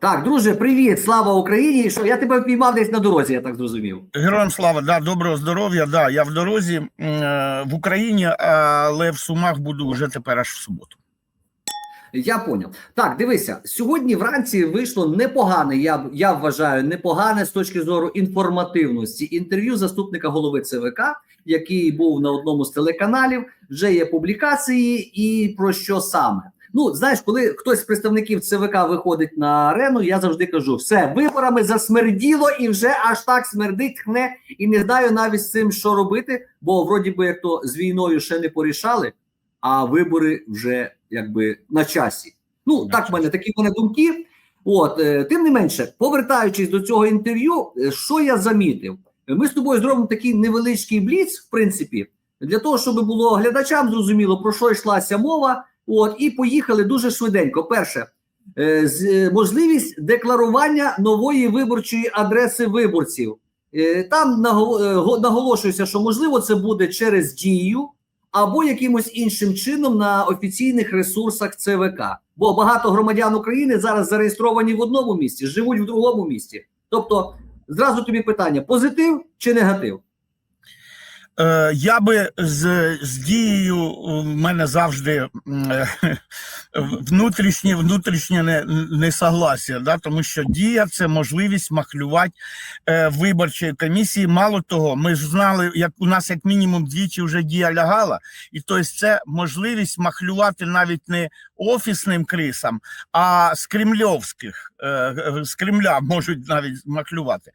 Так, друже, привіт, слава Україні. Що я тебе впіймав десь на дорозі, я так зрозумів. Героям слава, да, доброго здоров'я. Да, я в дорозі е, в Україні, але в Сумах буду вже тепер аж в суботу. Я поняв. Так, дивися, сьогодні вранці вийшло непогане. Я я вважаю, непогане з точки зору інформативності. Інтерв'ю заступника голови ЦВК, який був на одному з телеканалів. Вже є публікації, і про що саме. Ну, знаєш, коли хтось з представників ЦВК виходить на арену, я завжди кажу: все, виборами засмерділо і вже аж так смердить, хне, і не знаю навіть з цим, що робити, бо вроді би як то з війною ще не порішали, а вибори вже якби на часі. Ну, На так в мене такі в мене думки. От, е, тим не менше, повертаючись до цього інтерв'ю, е, що я замітив? Ми з тобою зробимо такий невеличкий бліц, в принципі, для того, щоб було глядачам зрозуміло, про що йшлася мова. От, і поїхали дуже швиденько. Перше, е, е, можливість декларування нової виборчої адреси виборців. Е, Там е, наголошується, що можливо це буде через дію або якимось іншим чином на офіційних ресурсах ЦВК. Бо багато громадян України зараз зареєстровані в одному місті, живуть в другому місті. Тобто, зразу тобі питання: позитив чи негатив? Е, Я би з, з дією в мене завжди е, внутрішнє внутрішнє не, несогласія, да? тому що дія це можливість махлювати е, виборчої комісії. Мало того, ми ж знали, як у нас як мінімум двічі вже дія лягала, і тобто це можливість махлювати навіть не офісним крисам, а з кремльовських е, з Кремля можуть навіть махлювати.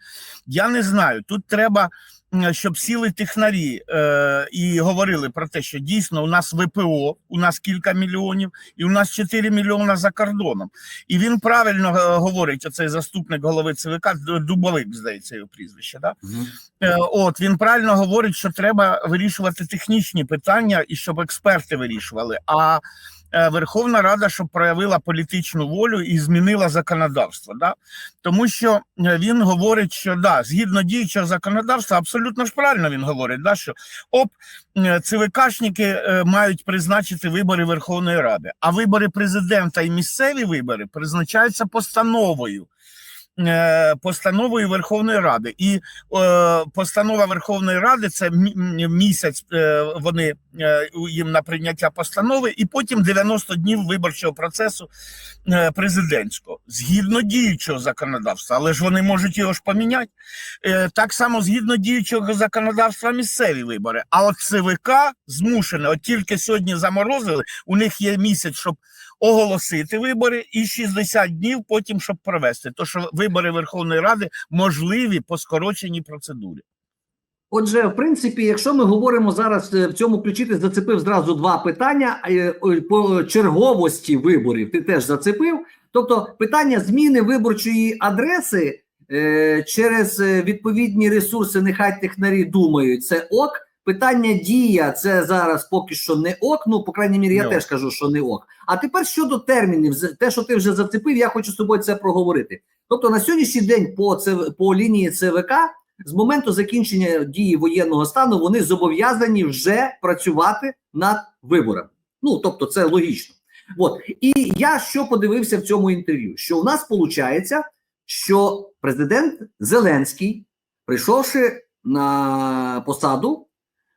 Я не знаю. Тут треба щоб сіли технарі е, і говорили про те, що дійсно у нас ВПО, у нас кілька мільйонів, і у нас 4 мільйони за кордоном. І він правильно е, говорить, оцей заступник голови ЦВК, Дубовик, здається, його прізвище. Да? Е, От він правильно говорить, що треба вирішувати технічні питання і щоб експерти вирішували. А Верховна Рада щоб проявила політичну волю і змінила законодавство. Да? Тому що е, він говорить, що да, згідно діючого законодавства, абсолютно ж правильно він говорить, да, що оп, е, ЦВКшники е, мають призначити вибори Верховної Ради, а вибори президента і місцеві вибори призначаються постановою. Е, Постановою Верховної Ради, і е, постанова Верховної Ради це місяць. е, Вони їм на прийняття постанови, і потім 90 днів виборчого процесу президентського згідно діючого законодавства, але ж вони можуть його ж поміняти. Так само згідно діючого законодавства місцеві вибори. А от ЦВК змушене, от тільки сьогодні заморозили, у них є місяць, щоб оголосити вибори, і 60 днів потім, щоб провести. То що вибори Верховної Ради можливі по скороченій процедурі. Отже, в принципі, якщо ми говоримо зараз е, в цьому ключі, зацепив зразу два питання е, по черговості виборів. Ти теж зацепив. Тобто, питання зміни виборчої адреси е, через відповідні ресурси, нехай технарі думають, це ок. Питання дія це зараз поки що не ок. Ну, по крайній мірі, я Не теж кажу, що не ок. А тепер щодо термінів, те, що ти вже зацепив, я хочу з тобою це проговорити. Тобто, на сьогоднішній день по ЦВ, по лінії ЦВК з моменту закінчення дії воєнного стану вони зобов'язані вже працювати над виборами. Ну тобто, це логічно. От і я що подивився в цьому інтерв'ю? Що у нас виходить, що президент Зеленський, прийшовши на посаду,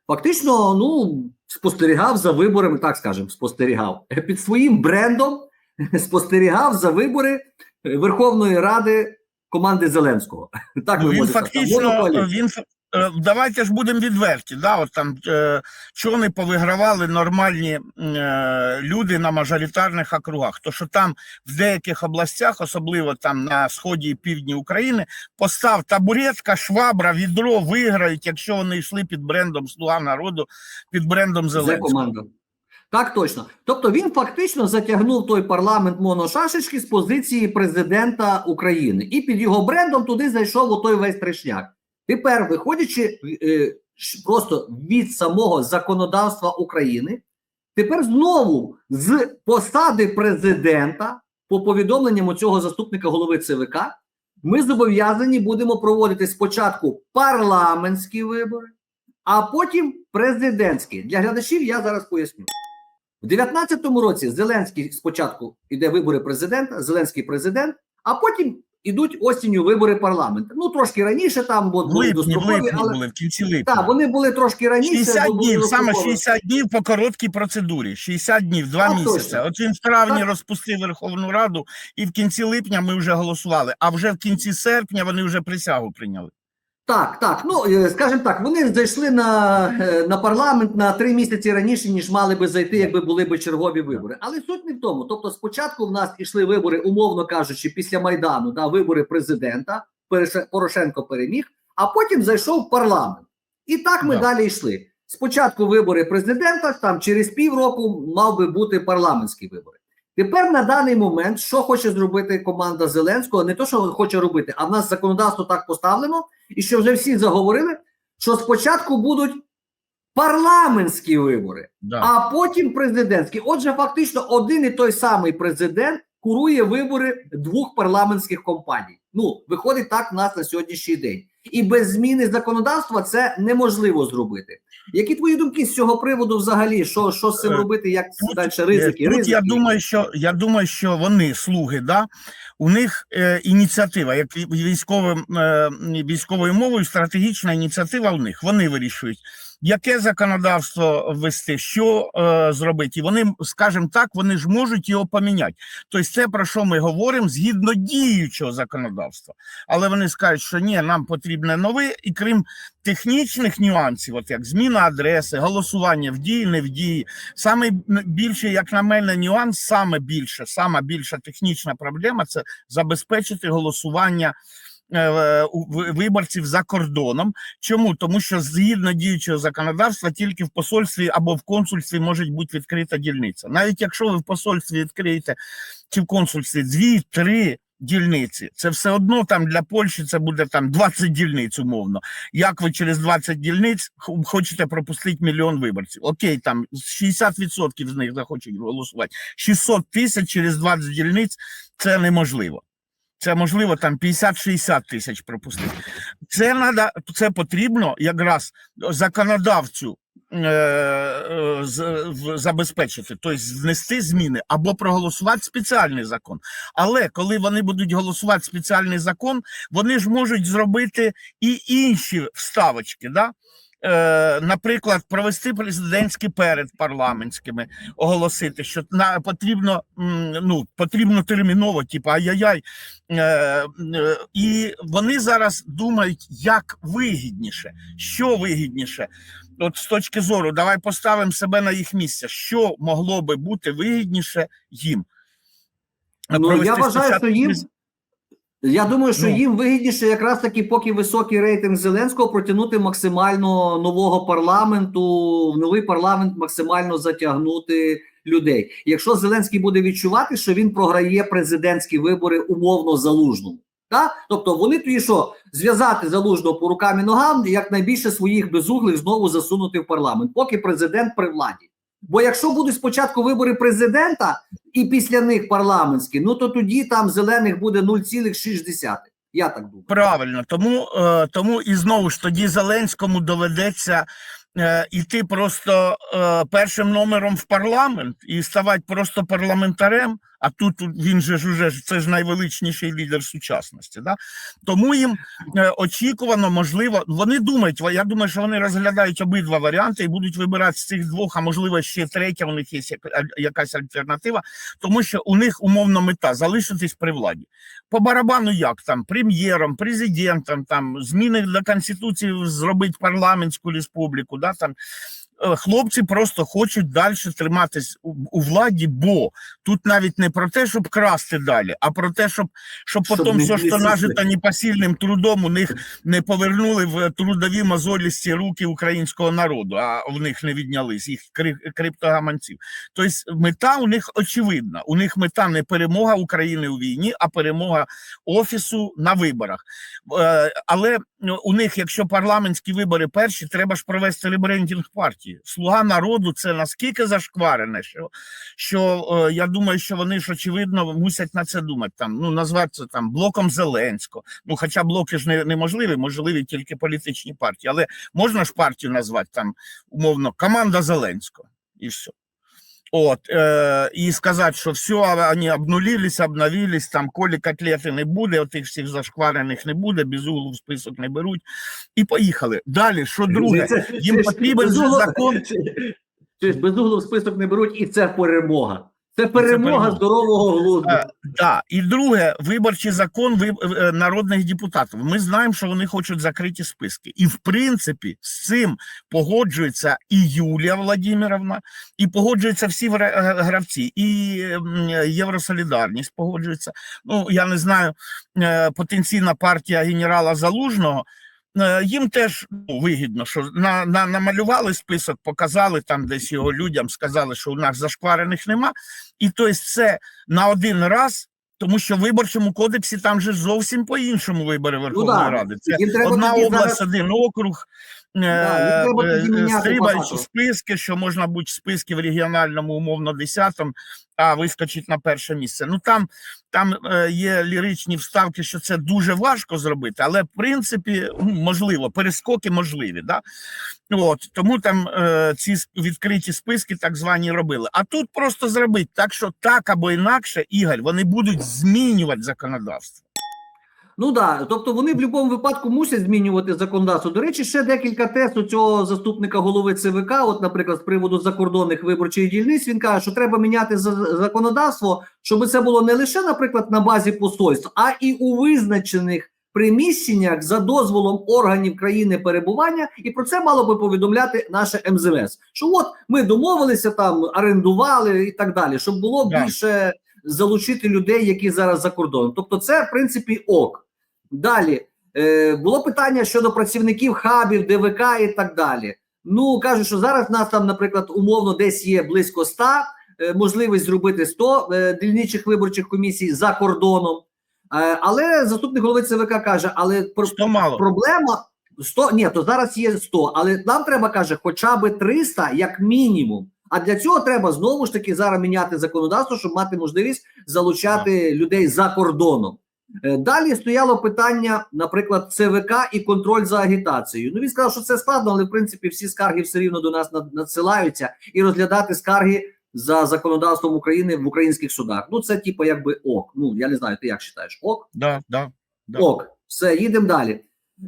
фактично ну спостерігав за виборами, так скажемо, спостерігав під своїм брендом, спостерігав за вибори Верховної Ради команди Зеленського. Так Ну, ви він фактично він давайте ж будемо відверті. Да, от там е, чого повигравали нормальні е, люди на мажоритарних округах. То що там в деяких областях, особливо там на сході і півдні України, постав табуретка, швабра, відро виграють, якщо вони йшли під брендом Слуга народу, під брендом Зеленського. Так точно. Тобто він фактично затягнув той парламент моношашечки з позиції президента України, і під його брендом туди зайшов отой весь трешняк. Тепер, виходячи е, просто від самого законодавства України, тепер знову з посади президента, по повідомленням цього заступника голови ЦВК, ми зобов'язані будемо проводити спочатку парламентські вибори, а потім президентські. Для глядачів я зараз поясню. В 19-му році Зеленський спочатку йде вибори президента, Зеленський президент, а потім ідуть осінню вибори парламенту. Ну трошки раніше там бо липні, дострокові, липні але були, в кінці липня. так, вони були трошки раніше. 60 днів, саме дострокові. 60 днів по короткій процедурі. 60 днів, два місяці. От він в травні Так. розпустив Верховну Раду, і в кінці липня ми вже голосували. А вже в кінці серпня вони вже присягу прийняли. Так, так. Ну е, скажімо так, вони зайшли на, е, на парламент на три місяці раніше, ніж мали би зайти, якби були б чергові вибори. Але суть не в тому. Тобто, спочатку в нас ішли вибори, умовно кажучи, після майдану, да, вибори президента. Порошенко переміг, а потім зайшов парламент. І так ми Да. далі йшли. Спочатку вибори президента, там через півроку мав би бути парламентські вибори. Тепер на даний момент, що хоче зробити команда Зеленського, не то, що хоче робити, а в нас законодавство так поставлено, і що вже всі заговорили, що спочатку будуть парламентські вибори, Да. а потім президентські. Отже, фактично, один і той самий президент курує вибори двох парламентських компаній. Ну, виходить так в нас на сьогоднішній день. І без зміни законодавства це неможливо зробити. Які твої думки з цього приводу взагалі? Що, що з цим Е, робити? Як Тут, далі е, ризики? Тут ризики? я думаю, що я думаю, що вони слуги, да у них е, ініціатива, як військовим е, військовою мовою, стратегічна ініціатива. У них вони вирішують, яке законодавство ввести, що е, зробити. І вони, скажімо так, вони ж можуть його поміняти. Тобто, це про що ми говоримо згідно діючого законодавства. Але вони скажуть, що ні, нам потрібне нове, і крім технічних нюансів, от як зміна адреси, голосування в дії, не в дії. Саме більше, як на мене, нюанс, саме більше, сама більша технічна проблема це забезпечити голосування. Е, Виборців за кордоном. Чому? Тому що згідно діючого законодавства, тільки в посольстві або в консульстві може бути відкрита дільниця. Навіть якщо ви в посольстві відкриєте чи в консульстві дві-три дільниці, це все одно там для Польщі це буде там 20 дільниць, умовно. Як ви через 20 дільниць хочете пропустити мільйон виборців? Окей, там 60% з них захочуть голосувати. 600 тисяч через 20 дільниць це неможливо. Це можливо там 50-60 тисяч пропустити. Це надо, це потрібно якраз законодавцю е, е, забезпечити, тобто внести зміни або проголосувати спеціальний закон. Але коли вони будуть голосувати спеціальний закон, вони ж можуть зробити і інші вставочки. Да? Е, наприклад, провести президентські перед парламентськими, оголосити, що на потрібно ну потрібно терміново, типу ай-яй-яй. Е, е, і вони зараз думають, як вигідніше, що вигідніше. От з точки зору, давай поставимо себе на їх місце. Що могло би бути вигідніше їм? Ну, я вважаю, що їм Я думаю, що Ну. їм вигідніше, якраз таки, поки високий рейтинг Зеленського, протягнути максимально нового парламенту, в новий парламент максимально затягнути людей. Якщо Зеленський буде відчувати, що він програє президентські вибори умовно залужному. Так? Тобто вони тоді що зв'язати залужного по рукам і ногам і якнайбільше своїх безуглих знову засунути в парламент, поки президент при владі. Бо якщо будуть спочатку вибори президента і після них парламентські, ну то тоді там зелених буде 0,6. Я так думаю. Правильно, тому, е, тому і знову ж тоді Зеленському доведеться йти іти просто е, першим номером в парламент і ставати просто парламентарем. А тут він же ж уже це ж найвеличніший лідер сучасності. Да? Тому їм е, очікувано, можливо, вони думають, я думаю, що вони розглядають обидва варіанти і будуть вибирати з цих двох, а можливо, ще третя, у них є яка- якась альтернатива, тому що у них умовно мета залишитись при владі по барабану як там прем'єром, президентом, там зміни до конституції зробити парламентську республіку. Да, там хлопці просто хочуть далі триматись у, у владі, бо тут навіть не про те, щоб красти далі, а про те, щоб, щоб Щоб потім все, що нажито непосильним трудом, у них не повернули в трудові мозолісті руки українського народу, а в них не відняли з їх кри- криптогаманців. Тобто мета у них очевидна. У них мета не перемога України у війні, а перемога офісу на виборах. Е, Але у них, якщо парламентські вибори перші, треба ж провести ребрендінг партії. Слуга народу це наскільки зашкварене, що, що е, я думаю, що вони ж очевидно мусять на це думати. Там ну назвати це там блоком Зеленського. Ну, хоча блоки ж не, неможливі, можливі тільки політичні партії. Але можна ж партію назвати там умовно команда Зеленського і все. От, е, і сказати, що все, вони обнулились, обновились, там колі котлети не буде, отих всіх зашкварених не буде, без углу в список не беруть. І поїхали. Далі, що друге? Їм потрібен закон. Чи ж безугло в список не беруть, і це перемога. Це перемога здорового глузду. Е, Да. І друге, виборчий закон ви- е, народних депутатів. Ми знаємо, що вони хочуть закриті списки. І в принципі з цим погоджується і Юлія Владимировна, і погоджуються всі е, гравці, і Євросолідарність погоджується. Ну я не знаю, потенційна партія генерала Залужного. Е, Їм теж ну, вигідно, що на, на, намалювали список, показали там десь його людям, сказали, що у нас зашкварених нема. І тобто це на один раз, тому що в виборчому кодексі там же зовсім по-іншому вибори Верховної да. Ради. Це одна область, зараз- один округ. Да, е, тоді е, Стрибаючи списки, що можна бути в списку в регіональному, умовно, 10-му, а вискочить на перше місце. Ну там, там е, є ліричні вставки, що це дуже важко зробити, але в принципі ну, можливо, перескоки можливі. Да? От, тому там е, ці відкриті списки так звані робили. А тут просто зробити так, що так або інакше, Ігор, вони будуть змінювати законодавство. Ну да, тобто вони в будь-якому випадку мусять змінювати законодавство. До речі, ще декілька тез у цього заступника голови ЦВК. От, наприклад, з приводу закордонних виборчих дільниць, він каже, що треба міняти за- законодавство, щоб це було не лише, наприклад, на базі посольств, а і у визначених приміщеннях за дозволом органів країни перебування, і про це мало би повідомляти наше МЗС. Що от ми домовилися там, орендували і так далі, щоб було більше залучити людей, які зараз за кордоном. Тобто, це в принципі ок. Далі е, було питання щодо працівників хабів, ДВК і так далі. Ну кажуть, що зараз в нас там, наприклад, умовно десь є близько 100, е, можливість зробити 100 е, дільничих виборчих комісій за кордоном. Е, але заступник голови ЦВК каже: але про, мало? проблема 100, ні, то зараз є 100, але нам треба каже, хоча б 300 як мінімум. А для цього треба знову ж таки зараз міняти законодавство, щоб мати можливість залучати людей за кордоном. Е, Далі стояло питання, наприклад, ЦВК і контроль за агітацією. Ну він сказав, що це складно, але в принципі всі скарги все рівно до нас надсилаються і розглядати скарги за законодавством України в українських судах. Ну це типу якби ок. Ну я не знаю, ти як вважаєш? Ок. Да, да. Да. Ок, все, їдемо далі.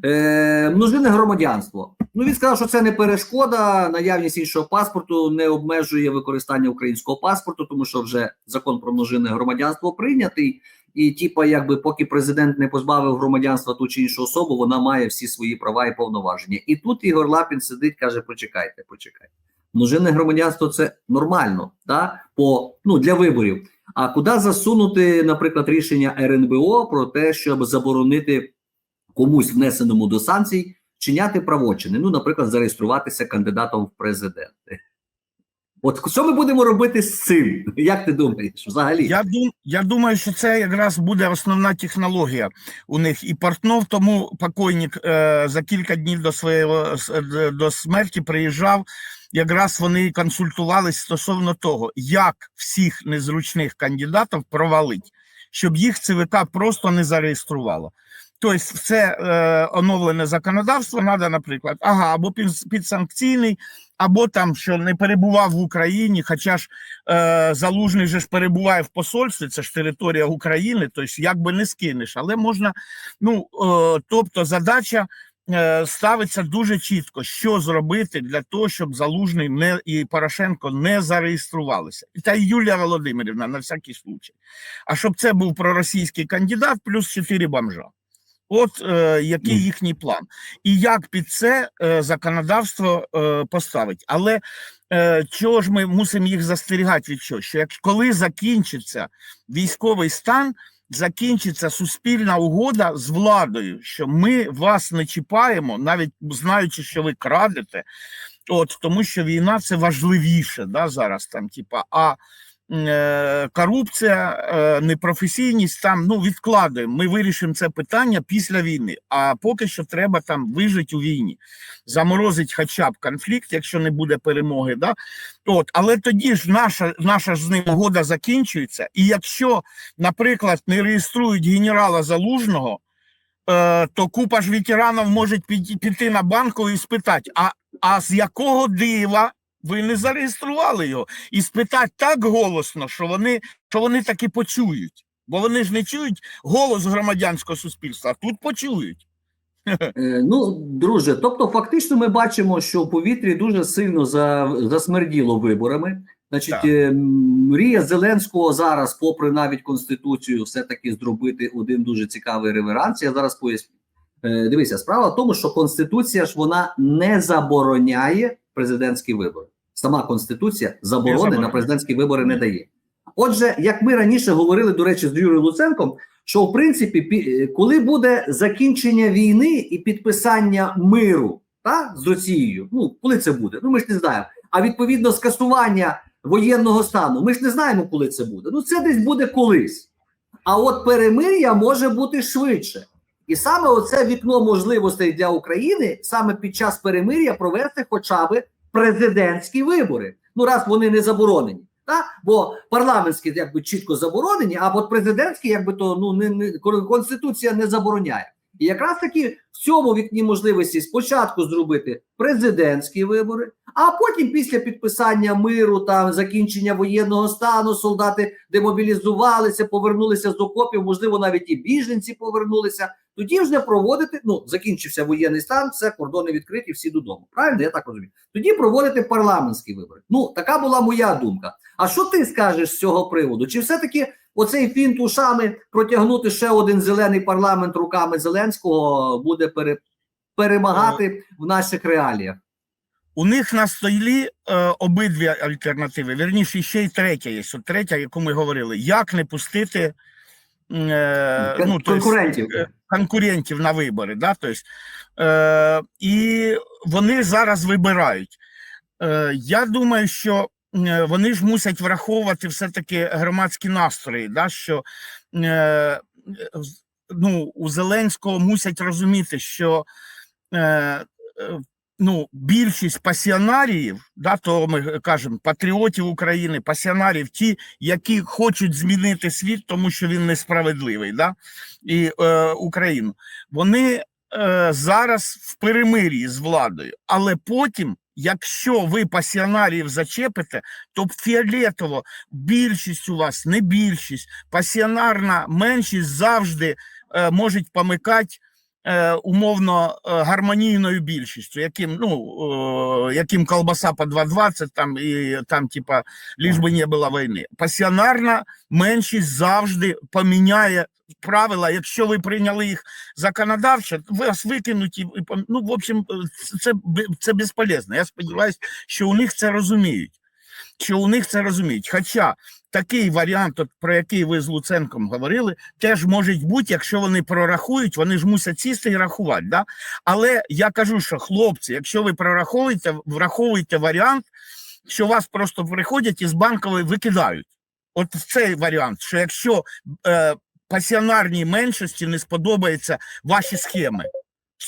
Е, множинне громадянство. Ну він сказав, що це не перешкода. Наявність іншого паспорту не обмежує використання українського паспорту, тому що вже закон про множинне громадянство прийнятий. І, типа, якби поки президент не позбавив громадянства ту чи іншу особу, вона має всі свої права і повноваження. І тут Ігор Лапін сидить, каже: почекайте, почекайте. Множинне громадянство це нормально, да? по ну для виборів. А куди засунути, наприклад, рішення РНБО про те, щоб заборонити комусь внесеному до санкцій чиняти правочини? Ну, наприклад, зареєструватися кандидатом в президенти. От що ми будемо робити з цим? Як ти думаєш, взагалі? Я, дум, я думаю, що це якраз буде основна технологія у них. І Портнов тому покойник е, за кілька днів до своєї до смерті приїжджав. Якраз вони консультувались стосовно того, як всіх незручних кандидатів провалить, щоб їх ЦВК просто не зареєструвало. Тобто, це е, оновлене законодавство треба, наприклад, ага, або під, підсанкційний, або там, що не перебував в Україні, хоча ж е, залужний же ж перебуває в посольстві, це ж територія України, тобто як би не скинеш, але можна, ну е, тобто задача е, ставиться дуже чітко, що зробити для того, щоб залужний не і Порошенко не зареєструвалися. Та й Юлія Володимирівна на всякий случай. А щоб це був проросійський кандидат, плюс чотири бомжа. От е, який їхній план, і як під це е, законодавство е, поставить. Але е, чого ж ми мусимо їх застерігати від чого? Що як коли закінчиться військовий стан, закінчиться суспільна угода з владою, що ми вас не чіпаємо, навіть знаючи, що ви крадете, от тому що війна це важливіше да, зараз там, типа, а корупція, е, непрофесійність там ну відкладаємо. Ми вирішимо це питання після війни. А поки що треба там вижити у війні, заморозить хоча б конфлікт, якщо не буде перемоги. Да? От, але тоді ж наша, наша ж з ним угода закінчується. І якщо, наприклад, не реєструють генерала залужного. е, То купа ж ветеранів може піти на банку і спитати: а, а з якого дива Ви не зареєстрували його і спитати так голосно, що вони, що вони таки почують. Бо вони ж не чують голос громадянського суспільства, а тут почують. Е, Ну, друже, тобто, фактично, ми бачимо, що в повітрі дуже сильно за, засмерділо виборами. Значить, Так. е, мрія Зеленського зараз, попри навіть конституцію, все-таки зробити один дуже цікавий реверанс. Я зараз поясню. Е, Дивися, справа в тому, що конституція ж вона не забороняє президентські вибори. Сама конституція заборони на президентські вибори не дає. Отже, як ми раніше говорили, до речі, з Юрієм Луценком, що в принципі, пі- е, коли буде закінчення війни і підписання миру та, з Росією, ну коли це буде? Ну ми ж не знаємо. А відповідно скасування воєнного стану, ми ж не знаємо, коли це буде. Ну це десь буде колись. А от перемир'я може бути швидше. І саме оце вікно можливостей для України саме під час перемир'я провести хоча б президентські вибори. Ну раз вони не заборонені. Та? Бо парламентські якби чітко заборонені, а от президентські, якби то ну не, не конституція не забороняє. І якраз таки в цьому вікні можливості спочатку зробити президентські вибори, а потім, після підписання миру та закінчення воєнного стану, солдати демобілізувалися, повернулися з окопів, можливо, навіть і біженці повернулися. Тоді вже проводити. Ну закінчився воєнний стан, все кордони відкриті, всі додому. Правильно, я так розумію. Тоді проводити парламентські вибори. Ну така була моя думка. А що ти скажеш з цього приводу? Чи все-таки оцей фінт ушами протягнути ще один зелений парламент руками Зеленського буде пере, перемагати в наших реаліях? У них на столі е, обидві альтернативи. Вірніше, ще й третя є. От третя, яку ми говорили, як не пустити ну, то есть, конкурентів. е, конкурентів на вибори. Да? Тобто, е, і вони зараз вибирають. Е, я думаю, що е, вони ж мусять враховувати все-таки громадські настрої, да? що е, ну, у Зеленського мусять розуміти, що е, е, ну, більшість пасіонаріїв, да, то ми кажемо, патріотів України, пасіонарів, ті, які хочуть змінити світ, тому що він несправедливий, да, і е, Україну, вони е, зараз в перемир'ї з владою, але потім. Якщо ви пасіонарів зачепите, то фіолетово більшість у вас не більшість, пасіонарна меншість завжди е, можуть помикати умовно е, гармонійною більшістю, яким ну е, яким колбаса по 2,20 там і там, типа, ліж би не було війни. Пасіонарна меншість завжди поміняє правила. Якщо ви прийняли їх законодавчо, вас викинуть і ну, в общем, е, це, це безполезно. Я сподіваюся, що у них це розуміють. Що у них це розуміють. Хоча такий варіант, от, про який ви з Луценком говорили, теж може бути, якщо вони прорахують, вони ж мусять сісти і рахувати. Да? Але я кажу, що хлопці, якщо ви прораховуєте, враховуєте варіант, що вас просто приходять і з банкової викидають. От цей варіант, що якщо е, пасіонарній меншості не сподобаються ваші схеми.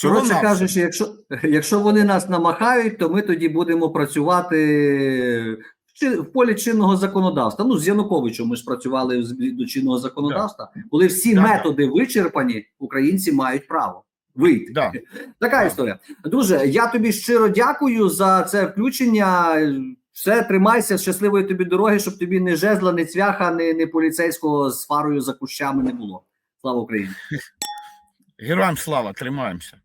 Коротше кажучи, якщо, якщо вони нас намахають, то ми тоді будемо працювати в, чи- в полі чинного законодавства. Ну, з Януковичем ми ж працювали з- до чинного законодавства, коли всі Да, да. методи вичерпані, українці мають право вийти. Да. Така Да. історія. Друже, я тобі щиро дякую за це включення. Все, тримайся, щасливої тобі дороги, щоб тобі ні жезла, ні цвяха, ні, ні поліцейського з фарою за кущами не було. Слава Україні! Героям слава, тримаємося.